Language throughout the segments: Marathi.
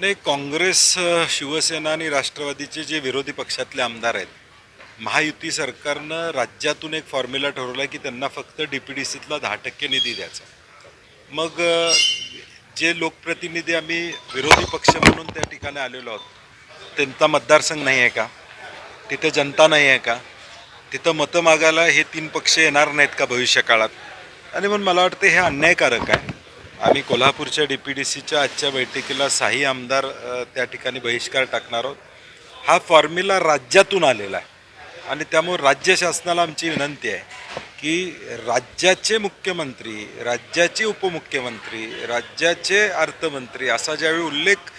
नाही काँग्रेस शिवसेना आणि राष्ट्रवादीचे जे विरोधी पक्षातले आमदार आहेत महायुती सरकारनं राज्यातून एक फॉर्म्युला ठरवला की त्यांना फक्त डी पी डी सीतला दहा टक्के निधी द्यायचा. मग जे लोकप्रतिनिधी आम्ही विरोधी पक्ष म्हणून त्या ठिकाणी आलेलो आहोत त्यांचा मतदारसंघ नाही आहे का? तिथे जनता नाही आहे का? तिथं मतं मागायला हे तीन पक्ष येणार नाहीत का भविष्यकाळात? आणि म्हणून मला वाटतं हे अन्यायकारक आहे. आम्ही कोल्हापूरच्या डी पी डी सीच्या आजच्या बैठकीला साही आमदार त्या ठिकाणी बहिष्कार टाकणार आहोत. हा फॉर्म्युला राज्यातून आलेला आहे. आणि त्यामुळे राज्य शासनाला आमची विनंती आहे की राज्याचे मुख्यमंत्री राज्याचे उपमुख्यमंत्री राज्याचे अर्थमंत्री असा ज्यावेळी उल्लेख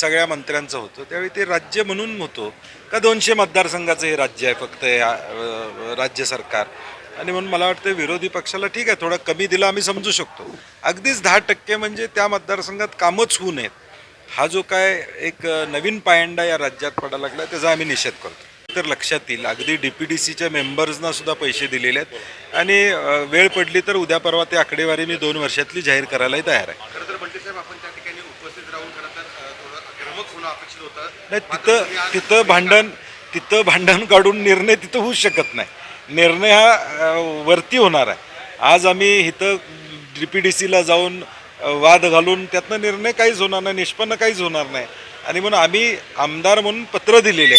सगळ्या मंत्र्यांचा होतो त्यावेळी ते राज्य म्हणून होतो. का दोनशे मतदारसंघाचं हे राज्य आहे फक्त हे राज्य सरकार? आणि म्हणून मला वाटतं विरोधी पक्षाला ठीक आहे थोडा कमी दिला आम्ही समजू शकतो. अगदीच दहा टक्के म्हणजे त्या मतदारसंघात कामच होऊ नयेत. हा जो काय एक नवीन पायंडा या राज्यात पडायला लागला त्याचा आम्ही निषेध करतो. तर लक्षात येईल अगदी डी पी डी सीच्या मेंबर्सना सुद्धा पैसे दिलेले आहेत. आणि वेळ पडली तर उद्या परवा ते आकडेवारी मी दोन वर्षातली जाहीर करायलाही तयार आहे. नाही तिथं तिथं भांडण तिथं भांडण काढून निर्णय तिथं होऊच शकत नाही. निर्णय हा वरती होणार आहे. आज आम्ही इथं डी पी डी सीला जाऊन वाद घालून त्यातनं निर्णय काहीच होणार नाही निष्पन्न काहीच होणार नाही. आणि म्हणून आम्ही आमदार म्हणून पत्र दिलेले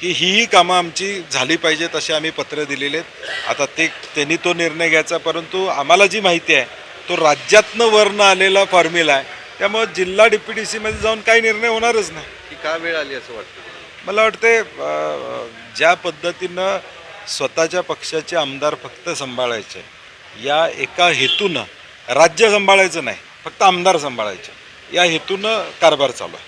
की ही ही कामं आमची झाली पाहिजेत असे आम्ही पत्र दिलेले आहेत. आता ते त्यांनी तो निर्णय घ्यायचा परंतु आम्हाला जी माहिती आहे तो राज्यातनं वरनं आलेला फॉर्म्युला आहे. त्यामुळे जिल्हा डी पी डी सीमध्ये जाऊन काही निर्णय होणारच नाही. ही का वेळ आली असं वाटतं? मला वाटते ज्या पद्धतीनं स्वतःच्या पक्षाचे आमदार फक्त सांभाळायचे. या एका हेतूनं राज्य सांभाळायचं नाही फक्त आमदार सांभाळायचे. या हेतूनं कारभार चालू आहे.